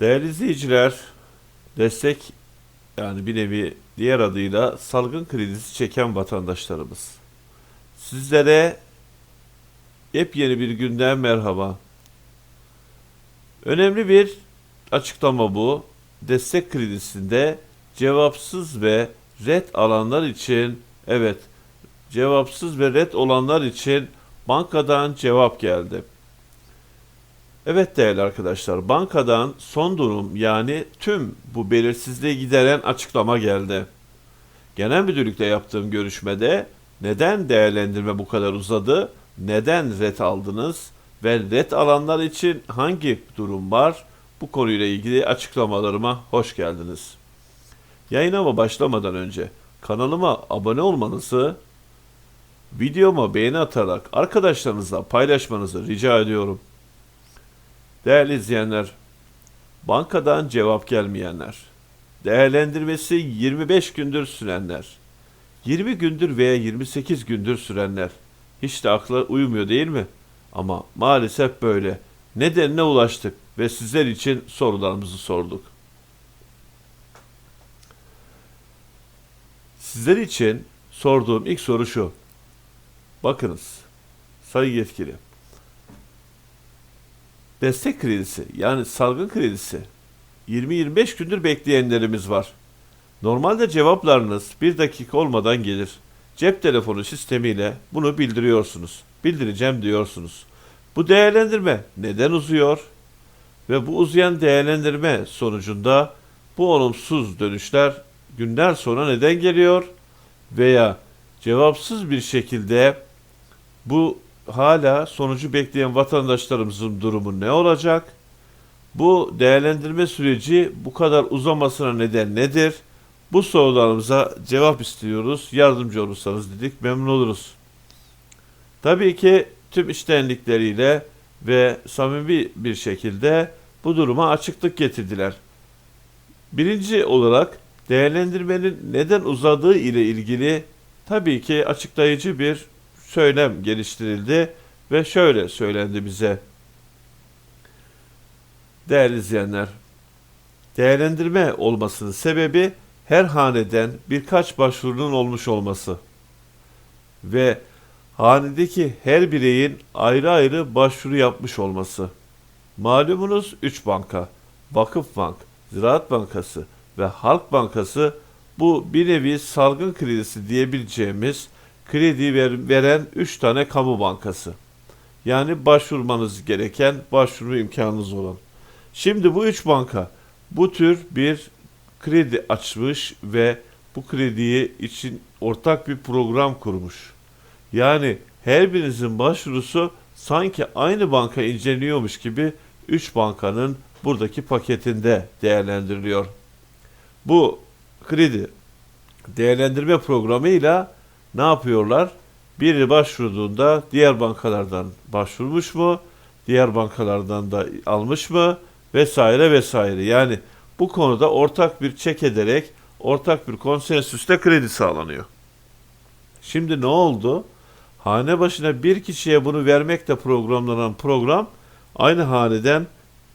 Değerli izleyiciler, destek yani bir nevi diğer adıyla salgın kredisi çeken vatandaşlarımız. Sizlere yepyeni bir günden merhaba. Önemli bir açıklama bu. Destek kredisinde cevapsız ve red alanlar için evet cevapsız ve red olanlar için bankadan cevap geldi. Evet değerli arkadaşlar, bankadan son durum yani tüm bu belirsizliği gideren açıklama geldi. Genel müdürlükle yaptığım görüşmede neden değerlendirme bu kadar uzadı, neden red aldınız ve red alanlar için hangi durum var bu konuyla ilgili açıklamalarıma hoş geldiniz. Yayınıma başlamadan önce kanalıma abone olmanızı, videoma beğeni atarak arkadaşlarınızla paylaşmanızı rica ediyorum. Değerli izleyenler, bankadan cevap gelmeyenler, değerlendirmesi 25 gündür sürenler, 20 gündür veya 28 gündür sürenler, hiç de akla uymuyor değil mi? Ama maalesef böyle. Nedenine ulaştık ve sizler için sorularımızı sorduk. Sizler için sorduğum ilk soru şu. Bakınız, sayın yetkili. Destek kredisi yani salgın kredisi 20-25 gündür bekleyenlerimiz var. Normalde cevaplarınız bir dakika olmadan gelir. Cep telefonu sistemiyle bunu bildiriyorsunuz. Bildireceğim diyorsunuz. Bu değerlendirme neden uzuyor? Ve bu uzayan değerlendirme sonucunda bu olumsuz dönüşler günler sonra neden geliyor? Veya cevapsız bir şekilde bu hala sonucu bekleyen vatandaşlarımızın durumu ne olacak? Bu değerlendirme süreci bu kadar uzamasına neden nedir? Bu sorularımıza cevap istiyoruz. Yardımcı olursanız dedik memnun oluruz. Tabii ki tüm iştenlikleriyle ve samimi bir şekilde bu duruma açıklık getirdiler. Birinci olarak değerlendirmenin neden uzadığı ile ilgili tabii ki açıklayıcı bir söylem geliştirildi ve şöyle söylendi bize. Değerli izleyenler, değerlendirme olmasının sebebi her haneden birkaç başvurunun olmuş olması ve hanedeki her bireyin ayrı ayrı başvuru yapmış olması. Malumunuz 3 banka, Vakıf Bank, Ziraat Bankası ve Halk Bankası bu bir nevi salgın kredisi diyebileceğimiz kredi ver, veren 3 tane kamu bankası. Yani başvurmanız gereken başvuru imkanınız olan. Şimdi bu 3 banka bu tür bir kredi açmış ve bu krediyi için ortak bir program kurmuş. Yani her birinizin başvurusu sanki aynı banka inceleniyormuş gibi 3 bankanın buradaki paketinde değerlendiriliyor. Bu kredi değerlendirme programıyla ne yapıyorlar? Biri başvurduğunda diğer bankalardan başvurmuş mu? Diğer bankalardan da almış mı? Vesaire vesaire. Yani bu konuda ortak bir çek ederek ortak bir konsensüste kredi sağlanıyor. Şimdi ne oldu? Hane başına bir kişiye bunu vermekle programlanan program aynı haneden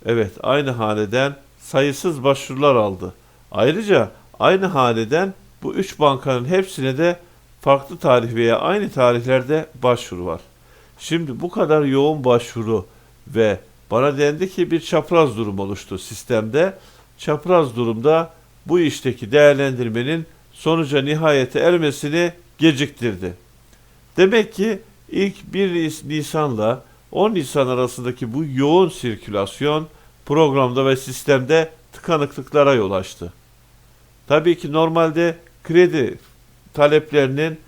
evet aynı haneden sayısız başvurular aldı. Ayrıca aynı haneden bu üç bankanın hepsine de farklı tarih veya aynı tarihlerde başvuru var. Şimdi bu kadar yoğun başvuru ve bana dendi ki bir çapraz durum oluştu sistemde. Çapraz durumda bu işteki değerlendirmenin sonuca nihayete ermesini geciktirdi. Demek ki ilk 1 Nisan'la 10 Nisan arasındaki bu yoğun sirkülasyon programda ve sistemde tıkanıklıklara yol açtı. Tabii ki normalde kredi taleplerinin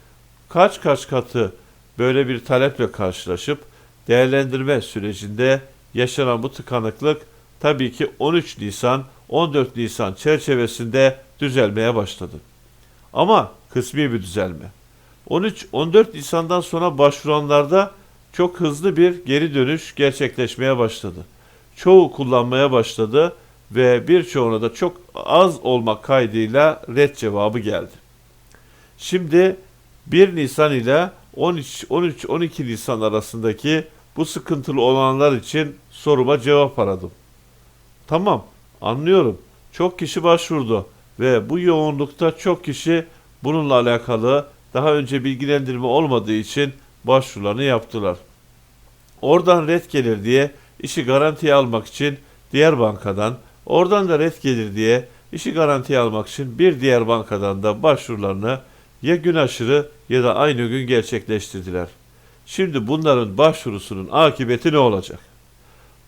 kaç kaç katı böyle bir taleple karşılaşıp değerlendirme sürecinde yaşanan bu tıkanıklık tabii ki 13 Nisan 14 Nisan çerçevesinde düzelmeye başladı. Ama kısmi bir düzelme. 13-14 Nisan'dan sonra başvuranlarda çok hızlı bir geri dönüş gerçekleşmeye başladı. Çoğu kullanmaya başladı ve birçoğuna da çok az olmak kaydıyla red cevabı geldi. Şimdi 1 Nisan ile 13-12 Nisan arasındaki bu sıkıntılı olanlar için soruma cevap aradım. Tamam Anlıyorum. Çok kişi başvurdu ve bu yoğunlukta çok kişi bununla alakalı daha önce bilgilendirme olmadığı için başvurularını yaptılar. Oradan red gelir diye işi garantiye almak için diğer bankadan, oradan da red gelir diye işi garantiye almak için bir diğer bankadan da başvurularını ya gün aşırı ya da aynı gün gerçekleştirdiler. Şimdi bunların başvurusunun akıbeti ne olacak?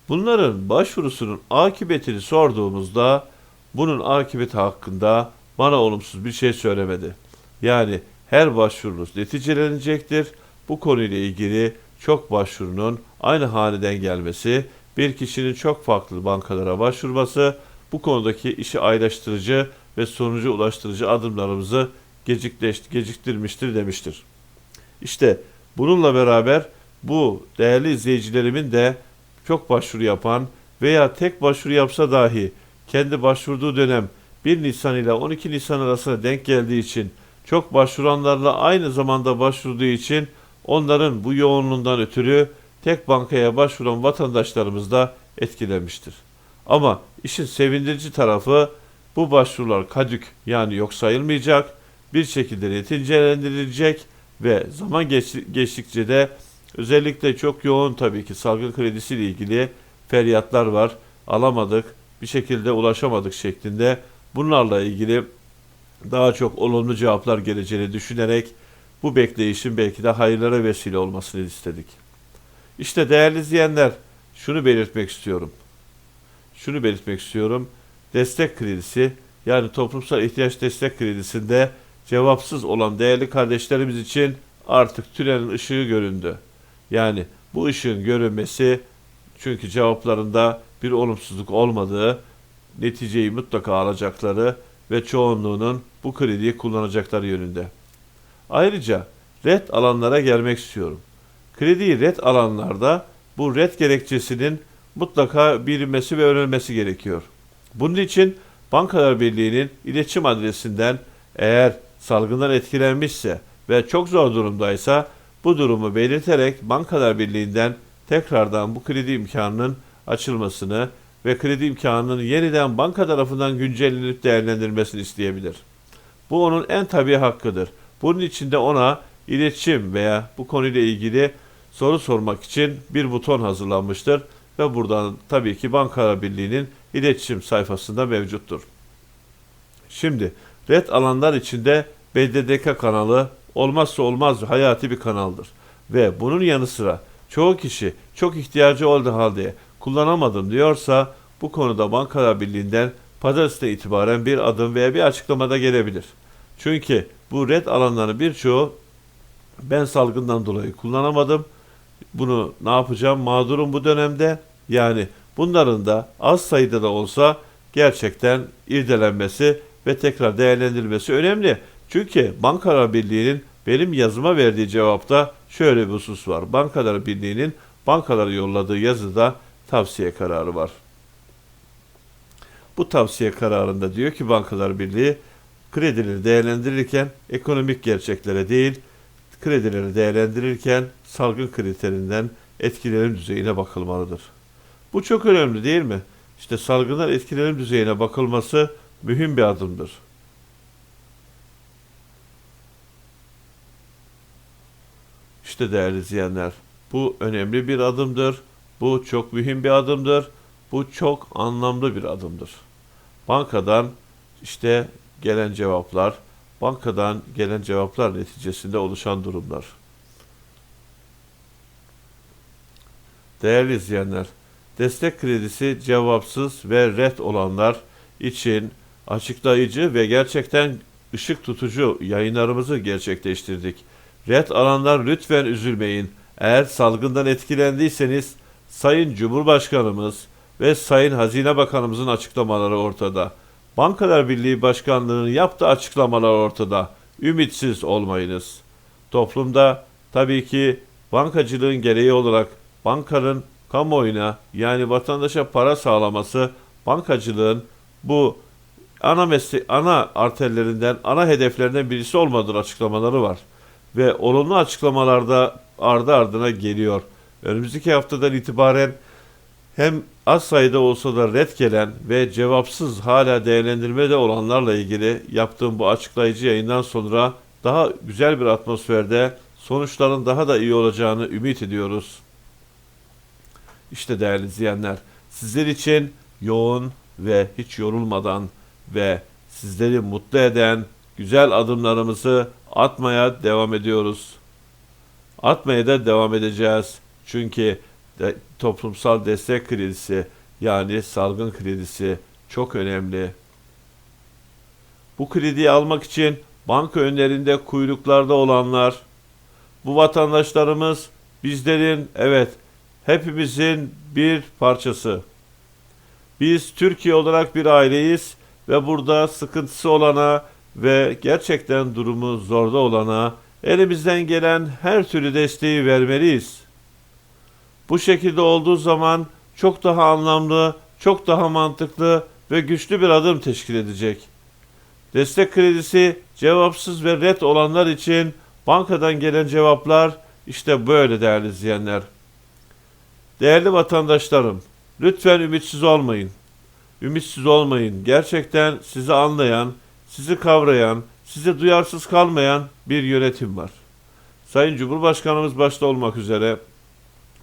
Bunların başvurusunun akıbetini sorduğumuzda bunun akıbeti hakkında bana olumsuz bir şey söylemedi. Yani her başvurunuz neticelenecektir. Bu konuyla ilgili çok başvurunun aynı haneden gelmesi, bir kişinin çok farklı bankalara başvurması bu konudaki işi aylaştırıcı ve sonuca ulaştırıcı adımlarımızı geciktirmiştir demiştir. İşte bununla beraber bu değerli izleyicilerimin de çok başvuru yapan veya tek başvuru yapsa dahi kendi başvurduğu dönem 1 Nisan ile 12 Nisan arasına denk geldiği için çok başvuranlarla aynı zamanda başvurduğu için onların bu yoğunluğundan ötürü tek bankaya başvuran vatandaşlarımız da etkilenmiştir. Ama işin sevindirici tarafı bu başvurular kadük yani yok sayılmayacak, bir şekilde neticelendirilecek ve zaman geç, geçtikçe de özellikle çok yoğun tabii ki salgın kredisiyle ilgili feryatlar var. Alamadık, bir şekilde ulaşamadık şeklinde bunlarla ilgili daha çok olumlu cevaplar geleceğini düşünerek bu bekleyişin belki de hayırlara vesile olmasını istedik. İşte değerli izleyenler şunu belirtmek istiyorum. Şunu belirtmek istiyorum. Destek kredisi yani toplumsal ihtiyaç destek kredisinde cevapsız olan değerli kardeşlerimiz için artık tünelin ışığı göründü. Yani bu ışığın görünmesi çünkü cevaplarında bir olumsuzluk olmadığı, neticeyi mutlaka alacakları ve çoğunluğunun bu krediyi kullanacakları yönünde. Ayrıca red alanlara gelmek istiyorum. Krediyi red alanlarda bu red gerekçesinin mutlaka bilinmesi ve öğrenilmesi gerekiyor. Bunun için Bankalar Birliği'nin iletişim adresinden eğer salgından etkilenmişse ve çok zor durumdaysa bu durumu belirterek Bankalar Birliği'nden tekrardan bu kredi imkanının açılmasını ve kredi imkanının yeniden banka tarafından güncellenip değerlendirilmesini isteyebilir. Bu onun en tabii hakkıdır. Bunun için de ona iletişim veya bu konuyla ilgili soru sormak için bir buton hazırlanmıştır ve buradan tabii ki Bankalar Birliği'nin iletişim sayfasında mevcuttur. Şimdi red alanlar içinde BDDK kanalı olmazsa olmaz hayati bir kanaldır. Ve bunun yanı sıra çoğu kişi çok ihtiyacı olduğu halde kullanamadım diyorsa bu konuda Bankalar Birliği'nden pazartesi'ne itibaren bir adım veya bir açıklamada gelebilir. Çünkü bu red alanların birçoğu ben salgından dolayı kullanamadım. Bunu ne yapacağım mağdurum bu dönemde. Yani bunların da az sayıda da olsa gerçekten irdelenmesi ve tekrar değerlendirilmesi önemli. Çünkü Bankalar Birliği'nin benim yazıma verdiği cevapta şöyle bir husus var. Bankalar Birliği'nin bankalara yolladığı yazıda tavsiye kararı var. Bu tavsiye kararında diyor ki Bankalar Birliği kredileri değerlendirirken ekonomik gerçeklere değil, kredileri değerlendirirken salgın kriterinden etkilerim düzeyine bakılmalıdır. Bu çok önemli değil mi? İşte salgından etkilerim düzeyine bakılması mühim bir adımdır. İşte değerli izleyenler, bu önemli bir adımdır. Bu çok mühim bir adımdır. Bu çok anlamlı bir adımdır. Bankadan işte gelen cevaplar, bankadan gelen cevaplar neticesinde oluşan durumlar. Değerli izleyenler, destek kredisi cevapsız ve red olanlar için açıklayıcı ve gerçekten ışık tutucu yayınlarımızı gerçekleştirdik. Red alanlar lütfen üzülmeyin. Eğer salgından etkilendiyseniz Sayın Cumhurbaşkanımız ve Sayın Hazine Bakanımızın açıklamaları ortada. Bankalar Birliği Başkanlığı'nın yaptığı açıklamalar ortada. Ümitsiz olmayınız. Toplumda tabii ki bankacılığın gereği olarak bankanın kamuoyuna yani vatandaşa para sağlaması bankacılığın bu ana mesle ana arterlerinden, ana hedeflerinden birisi olmadır açıklamaları var. Ve olumlu açıklamalarda ardı ardına geliyor. Önümüzdeki haftadan itibaren hem az sayıda olsa da red gelen ve cevapsız hala değerlendirmede olanlarla ilgili yaptığım bu açıklayıcı yayından sonra daha güzel bir atmosferde sonuçların daha da iyi olacağını ümit ediyoruz. İşte değerli izleyenler, sizler için yoğun ve hiç yorulmadan ve sizleri mutlu eden güzel adımlarımızı atmaya devam ediyoruz. Atmaya da devam edeceğiz. Çünkü de, toplumsal destek kredisi yani salgın kredisi çok önemli. Bu krediyi almak için banka önlerinde kuyruklarda olanlar, bu vatandaşlarımız bizlerin evet hepimizin bir parçası. Biz Türkiye olarak bir aileyiz ve burada sıkıntısı olana ve gerçekten durumu zorda olana elimizden gelen her türlü desteği vermeliyiz. Bu şekilde olduğu zaman çok daha anlamlı, çok daha mantıklı ve güçlü bir adım teşkil edecek. Destek kredisi cevapsız ve red olanlar için bankadan gelen cevaplar işte böyle değerli izleyenler. Değerli vatandaşlarım, lütfen ümitsiz olmayın. Ümitsiz olmayın. Gerçekten sizi anlayan, sizi kavrayan, size duyarsız kalmayan bir yönetim var. Sayın Cumhurbaşkanımız başta olmak üzere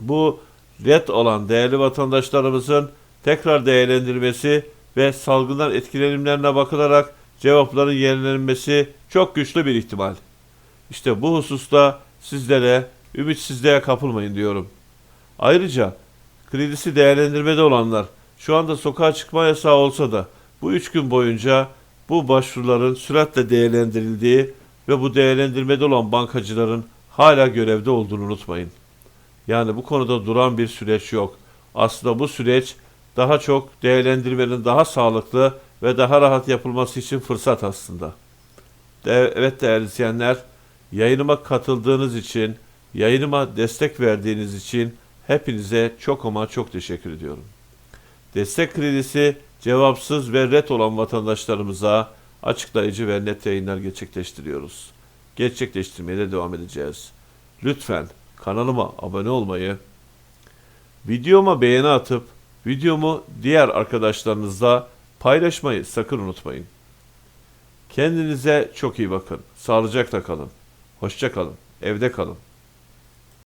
bu red olan değerli vatandaşlarımızın tekrar değerlendirmesi ve salgından etkilenimlerine bakılarak cevapların yenilenmesi çok güçlü bir ihtimal. İşte bu hususta sizlere ümitsizliğe kapılmayın diyorum. Ayrıca kredisi değerlendirmede olanlar şu anda sokağa çıkma yasağı olsa da bu üç gün boyunca bu başvuruların süratle değerlendirildiği ve bu değerlendirmede olan bankacıların hala görevde olduğunu unutmayın. Yani bu konuda duran bir süreç yok. Aslında bu süreç daha çok değerlendirmenin daha sağlıklı ve daha rahat yapılması için fırsat aslında. De- evet değerli izleyenler, yayınıma katıldığınız için, yayınıma destek verdiğiniz için hepinize çok ama çok teşekkür ediyorum. Destek kredisi cevapsız ve ret olan vatandaşlarımıza açıklayıcı ve net yayınlar gerçekleştiriyoruz. Gerçekleştirmeye de devam edeceğiz. Lütfen kanalıma abone olmayı, videoma beğeni atıp videomu diğer arkadaşlarınızla paylaşmayı sakın unutmayın. Kendinize çok iyi bakın. Sağlıcakla kalın. Hoşça kalın. Evde kalın.